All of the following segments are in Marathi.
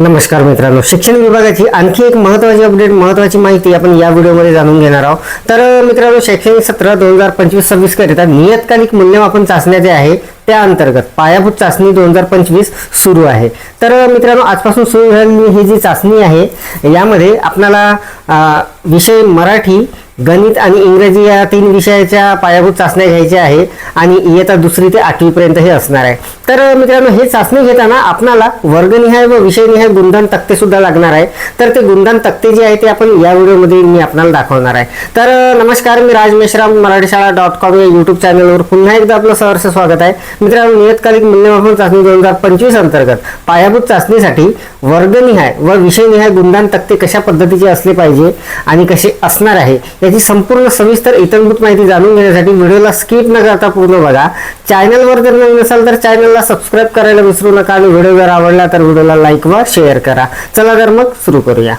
नमस्कार मित्रांनो. शिक्षण विभागाची आणखी एक महत्त्वाची अपडेट महत्त्वाची माहिती आपण या व्हिडिओमध्ये जाणून घेणार आहोत. तर मित्रांनो शैक्षणिक सत्र दोन हजार पंचवीस सव्वीस करिता नियतकालिक मूल्यमापन चाचण्या जे आहे. त्या अंतर्गत पायाभूत चाचणी दोन हजार पंचवीस सुरू आहे. तर मित्रांनो आजपासून सुरू झालेली ही जी चाचणी आहे यामध्ये आपणाला विषय मराठी गणित आणि इंग्रजी या तीन विषयाच्या पायाभूत चाचण्या घ्यायच्या आहे आणि इयत्ता दुसरी ते आठवीपर्यंत हे असणार आहे. तर मित्रांनो हे चाचणी घेताना आपणाला वर्गनिहाय व विषयनिहाय गुणधान तक्ते सुद्धा लागणार आहे. तर ते गुणधन तक्ते जे आहे ते आपण या व्हिडिओमध्ये मी आपल्याला दाखवणार आहे. तर नमस्कार मी राज मेश्राम मराठी शाळा डॉट कॉम या युट्यूब चॅनलवर पुन्हा एकदा आपलं सहर्ष स्वागत आहे. मित्रांनो नियतकालिक मूल्यमापन चाचणी दोन हजार पंचवीस अंतर्गत पायाभूत चाचणीसाठी वर्गनिहाय व विषयनिहाय गुणदान तक्ते कशा पद्धतीचे असले पाहिजे आणि कसे असणार आहे याची संपूर्ण सविस्तर इतरभूत माहिती जाणून घेण्यासाठी व्हिडिओला स्किप न करता पूर्ण बघा. चॅनलवर जर नवीन असाल तर चॅनलला सबस्क्राईब करायला विसरू नका आणि व्हिडिओ जर आवडला तर व्हिडिओला लाईक व शेअर करा. चला तर मग सुरू करूया.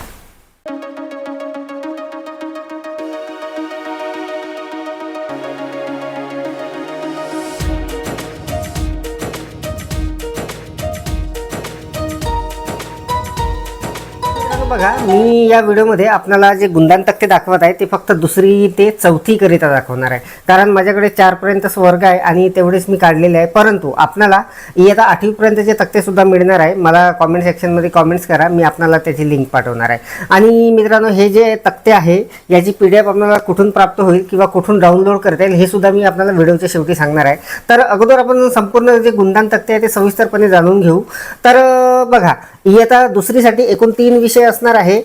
बघा. मी या व्हिडिओमध्ये आपल्याला जे गुणदान तक्ते दाखवत आहे ते फक्त दुसरी ते चौथी करिता दाखवणार आहे. कारण माझ्याकडे चारपर्यंतच वर्ग आहे आणि तेवढेच मी काढलेले आहे. परंतु आपल्याला इयत्ता आठवीपर्यंतचे जे तक्तेसुद्धा मिळणार आहे मला कॉमेंट सेक्शनमध्ये कॉमेंट्स करा. मी आपल्याला त्याची लिंक पाठवणार आहे. आणि मित्रांनो हे जे तक्ते आहे याची पी डी एफ आपल्याला कुठून प्राप्त होईल किंवा कुठून डाउनलोड करता येईल हे सुद्धा मी आपल्याला व्हिडिओच्या शेवटी सांगणार आहे. तर अगोदर आपण संपूर्ण जे गुंदान तक्ते आहे ते सविस्तरपणे जाणून घेऊ. तर बघा इयत्ता दुसरीसाठी एकूण तीन विषय असणार आहे.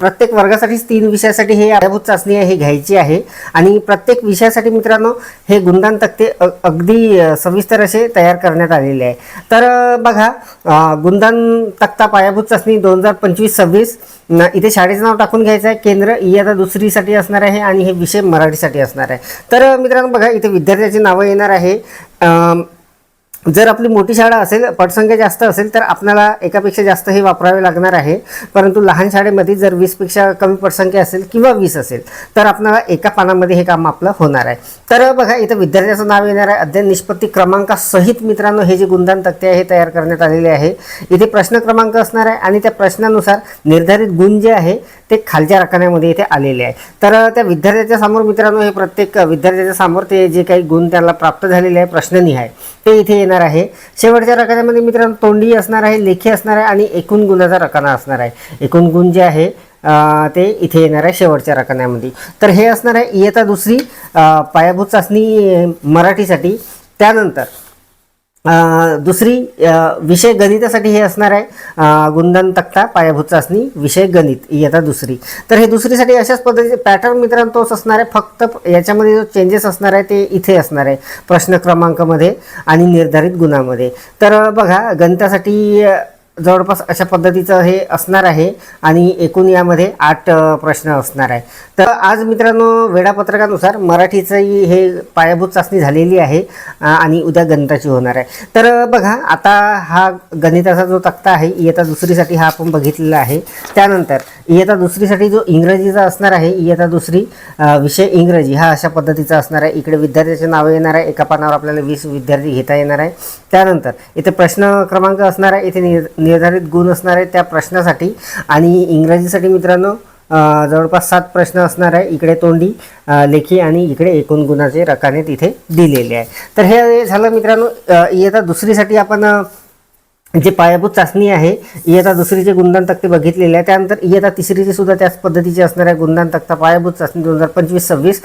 प्रत्येक वर्गासाठीच तीन विषयासाठी हे आधारभूत चाचणी आहे घ्यायची आहे. आणि प्रत्येक विषयासाठी मित्रांनो हे गुणदान तक्ते अगदी सविस्तर असे तयार करण्यात आलेले आहे. तर बघा गुणदान तक्ता पायाभूत चाचणी दोन हजार पंचवीस सव्वीस इथे शाळेचं नाव टाकून घ्यायचं आहे. केंद्र इयत्ता दुसरीसाठी असणार आहे आणि हे विषय मराठीसाठी असणार आहे. तर मित्रांनो बघा इथे विद्यार्थ्याची नावं येणार आहे. जर आपली मोठी शाळा असेल पटसंख्या जास्त असेल तर आपल्याला एकापेक्षा जास्त हे वापरावे लागणार आहे. परंतु लहान शाळेमध्ये जर वीसपेक्षा कमी पटसंख्या असेल किंवा वीस असेल तर आपल्याला एका पानामध्ये हे काम आपलं होणार आहे. तर बघा इथं विद्यार्थ्याचं नाव येणार आहे. अध्ययन निष्पत्ती क्रमांकासहित मित्रांनो हे जे गुणदान तक्ते आहे हे तयार करण्यात आलेले आहे. इथे प्रश्न क्रमांक असणार आहे आणि त्या प्रश्नानुसार निर्धारित गुण जे आहे ते खालच्या रकान्यामध्ये इथे आलेले आहे. तर त्या विद्यार्थ्याच्या समोर मित्रांनो हे प्रत्येक विद्यार्थ्याच्या समोर ते जे काही गुण त्याला प्राप्त झालेले आहे प्रश्ननिहाय ते इथे येणार आहे. शेवटच्या रकान्यामध्ये मित्रांनो तोंडी असणार आहे लेखी असणार आहे आणि एकूण गुणाचा रकाना असणार आहे. एकूण गुण जे आहे ते इथे येणार आहे शेवटच्या रकान्यामध्ये तर हे असणार आहे इयता दुसरी पायाभूत चाचणी मराठीसाठी. त्यानंतर दुसरी विषय गणितासाठी हे असणार आहे. गुंदन तक्ता पायाभूत चाचणी विषय गणित इयत्ता दुसरी. तर हे दुसरीसाठी अशाच पद्धतीचे पॅटर्न मित्रांनो तोच असणार आहे. फक्त याच्यामध्ये जो चेंजेस असणार आहे ते इथे असणार आहे. प्रश्न क्रमांकामध्ये आणि निर्धारित गुणामध्ये. तर बघा गणितासाठी जवळपास अशा पद्धतीचं हे असणार आहे आणि एकूण यामध्ये आठ प्रश्न असणार आहे. तर आज मित्रांनो वेळापत्रकानुसार मराठीचंही हे पायाभूत चाचणी झालेली आहे आणि उद्या गणिताची होणार आहे. तर बघा आता हा गणिताचा जो तक्ता आहे इयत्ता दुसरीसाठी हा आपण बघितलेला आहे. त्यानंतर इयत्ता दुसरीसाठी जो इंग्रजीचा असणार आहे इयत्ता दुसरी विषय इंग्रजी हा अशा पद्धतीचा असणार आहे. इकडे विद्यार्थ्याचे नावं येणार आहे एका पानावर आपल्याला वीस विद्यार्थी घेता येणार आहे. त्यानंतर इथे प्रश्न क्रमांक असणार आहे इथे निर्धारित गुण असणार आहे त्या प्रश्नासाठी. आणि इंग्रजीसाठी मित्रांनो जवळपास सात प्रश्न असणार आहे. इकडे तोंडी लेखी आणि इकडे एकूण गुणाचे रकाने तिथे दिलेले आहे. तर हे झालं मित्रांनो इयता इयत्ता दुसरीसाठी आपण जे पायाभूत चाचणी आहे इयत्ता दुसरीचे गुणदान तक्ते बघितलेले आहे. त्यानंतर इयत्ता तिसरीचे सुद्धा त्याच पद्धतीचे असणार आहे गुणदान तक्ता पायाभूत चाचणी दोन हजार पंचवीस सव्वीस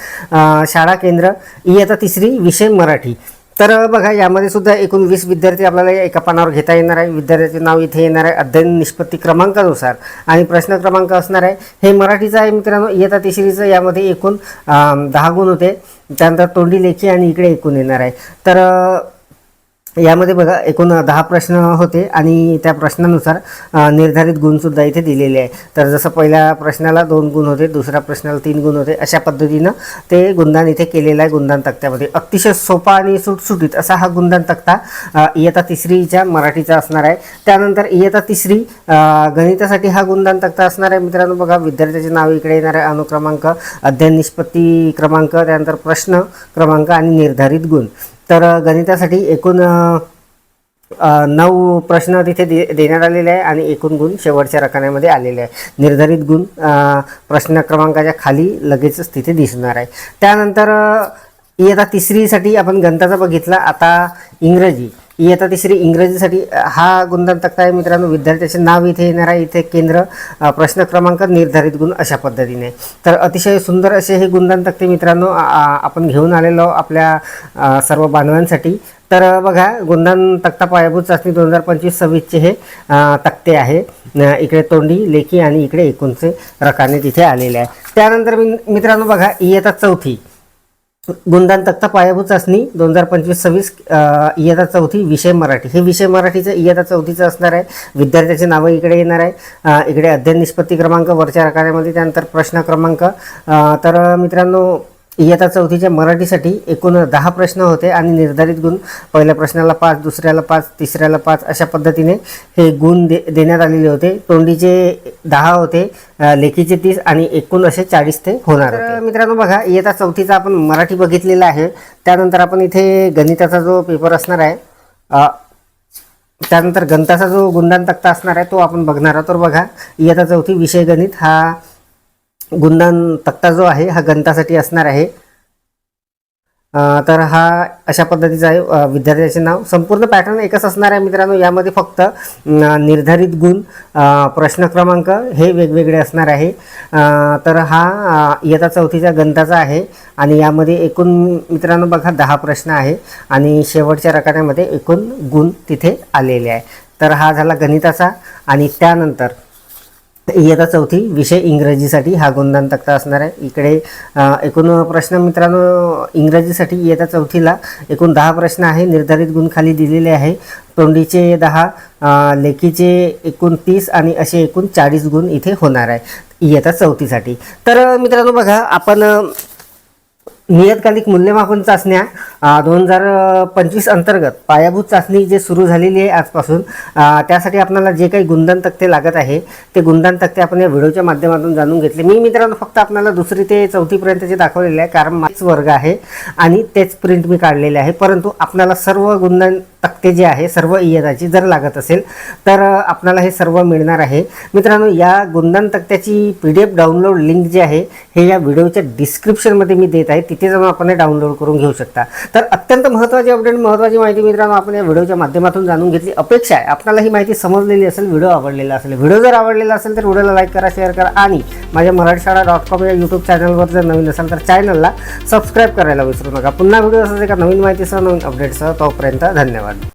शाळा केंद्र इयत्ता तिसरी विषय मराठी. तर बघा यामध्ये सुद्धा एकूण वीस विद्यार्थी आपल्याला एका पानावर घेता येणार आहे. विद्यार्थ्याचे नाव इथे येणार आहे अध्ययन निष्पत्ती क्रमांकानुसार. आणि प्रश्न क्रमांक असणार आहे. हे मराठीचं आहे मित्रांनो. इयत्ता तिसरीचं यामध्ये एकूण दहा गुण होते. त्यानंतर तोंडी लेखी आणि इकडे एकूण येणार आहे. तर यामध्ये बघा एकूण दहा प्रश्न होते आणि त्या प्रश्नानुसार निर्धारित गुणसुद्धा इथे दिलेले आहे तर जसं पहिल्या प्रश्नाला दोन गुण होते दुसऱ्या प्रश्नाला तीन गुण होते अशा पद्धतीनं ते गुणदान इथे केलेलं आहे गुणदान तक्त्यामध्ये. अतिशय सोपा आणि सुटसुटीत असा हा गुणदान तक्ता इयता तिसरीच्या मराठीचा असणार आहे. त्यानंतर इयता तिसरी गणितासाठी हा गुणदान तक्ता असणार आहे. मित्रांनो बघा विद्यार्थ्याचे नाव इकडे येणार आहे. अनुक्रमांक अध्ययन निष्पत्ती क्रमांक त्यानंतर प्रश्न क्रमांक आणि निर्धारित गुण. तर गणितासाठी एकूण नऊ प्रश्न तिथे दे देण्यात आलेले आहे आणि एकूण गुण शेवटच्या रकान्यामध्ये आलेले आहे. निर्धारित गुण प्रश्न क्रमांकाच्या खाली लगेचच तिथे दिसणार आहे. त्यानंतर अ, इयत्ता तिसरीसाठी आपण गणिताचा बघितला. आता इंग्रजी. इयत्ता तिसरी इंग्रजीसाठी हा गुणधन तक्ता आहे मित्रांनो विद्यार्थ्याचे नाव इथे येणार आहे. इथे केंद्र प्रश्न क्रमांक निर्धारित गुण अशा पद्धतीने. तर अतिशय सुंदर असे हे गुणधन तक्ते मित्रांनो आपण घेऊन आलेलो आपल्या सर्व बांधवांसाठी. तर बघा गुणधन तक्ता पायाभूत चाचणी दोन हजार पंचवीस सव्वीसचे हे तक्ते आहे. इकडे तोंडी लेखी आणि इकडे एकूणचे रकाने तिथे आलेले आहे. त्यानंतर मित्रांनो बघा इयत्ता चौथी. गुणदान तक्ता पायाभूत चाचणी दोन हजार पंचवीस सव्वीस इयत्ता चौथी विषय मराठी. हे विषय मराठीचं इयत्ता चौथीचं असणार आहे. विद्यार्थ्याचे नावं इकडे येणार आहे. इकडे अध्ययन निष्पत्ती क्रमांक वरच्या रकान्यामध्ये त्यानंतर प्रश्न क्रमांक. तर मित्रांनो इयत्ता चौथीच्या मराठीसाठी एकूण दहा प्रश्न होते आणि निर्धारित गुण पहिल्या प्रश्नाला पाच दुसऱ्याला पाच तिसऱ्याला पाच अशा पद्धतीने हे गुण दे देण्यात आलेले होते. तोंडीचे दहा होते लेखीचे तीस आणि एकूण असे चाळीस ते होणार तर मित्रांनो बघा इयत्ता चौथीचा आपण मराठी बघितलेला आहे. त्यानंतर आपण इथे गणिताचा जो पेपर असणार आहे त्यानंतर गणिताचा जो गुणदान तक्ता असणार आहे तो आपण बघणार आहोत. तर बघा इयत्ता चौथी विषय गणित हा गुंदान तक्ता जो आहे हा गणितासाठी असणार आहे. तर हा अशा पद्धतीचा आहे. विद्यार्थ्याचे नाव संपूर्ण पॅटर्न एकच असणार आहे मित्रांनो. यामध्ये फक्त निर्धारित गुण प्रश्न क्रमांक हे वेगवेगळे असणार आहे. तर हा इयता इयत्ता चौथीचा गणिताचा आहे. आणि यामध्ये एकूण मित्रांनो बघा दहा प्रश्न आहे. आणि शेवटच्या रकान्यामध्ये एकूण गुण तिथे आलेले आहे. तर हा झाला गणिताचा. आणि त्यानंतर इयता चौथी विषय इंग्रजीसाठी हा गुणदान तक्ता असणार आहे. इकडे एकूण प्रश्न मित्रांनो इंग्रजीसाठी इयता चौथीला एकूण दहा प्रश्न आहे निर्धारित गुण खाली दिलेले आहे. तोंडीचे दहा लेखीचे एकूण तीस आणि असे एकूण चाळीस गुण इथे होणार आहे. इयता चौथीसाठी. तर मित्रांनो बघा आपण नियतकालिक मूल्यमापन चाचण्या दोन हजार पंचवीस अंतर्गत पायाभूत चाचणी जे सुरू झालेली आहे आजपासून त्यासाठी आपल्याला जे काही गुंदन तक्ते लागत आहे ते गुंदन तक्ते आपण या व्हिडिओच्या माध्यमातून जाणून घेतले. मी मित्रांनो फक्त आपल्याला दुसरी ते चौथीपर्यंतचे दाखवलेले आहे कारण माझेच वर्ग आहे आणि तेच प्रिंट मी काढलेले आहे परंतु आपल्याला सर्व गुंदन तक्ते जे आहे सर्व इयताची जर लागत असेल तर आपणाला आपल्याला हे सर्व मिळणार आहे. मित्रांनो या गुणदान तक्त्याची P D F download link जी आहे हे या व्हिडिओच्या डिस्क्रिप्शनमध्ये मी देत आहे. तिथे जाऊन आपण हे डाउनलोड करून घेऊ शकता. तर अत्यंत महत्त्वाची अपडेट महत्त्वाची माहिती मित्रांनो आपण या व्हिडिओच्या माध्यमातून जाणून घेतली. अपेक्षा आहे आपल्याला ही माहिती समजलेली असेल व्हिडिओ आवडलेला असेल. व्हिडिओ जर आवडलेला असेल तर व्हिडिओला लाईक करा शेअर करा आणि माझ्या मराठी शाळा डॉट कॉम या यूट्यूब चॅनलवर जर नवीन असाल तर चॅनलला सबस्क्राईब करायला विसरू नका. पुन्हा व्हिडिओ असाच एका नवीन माहितीसह नवीन अपडेटसह तोपर्यंत धन्यवाद.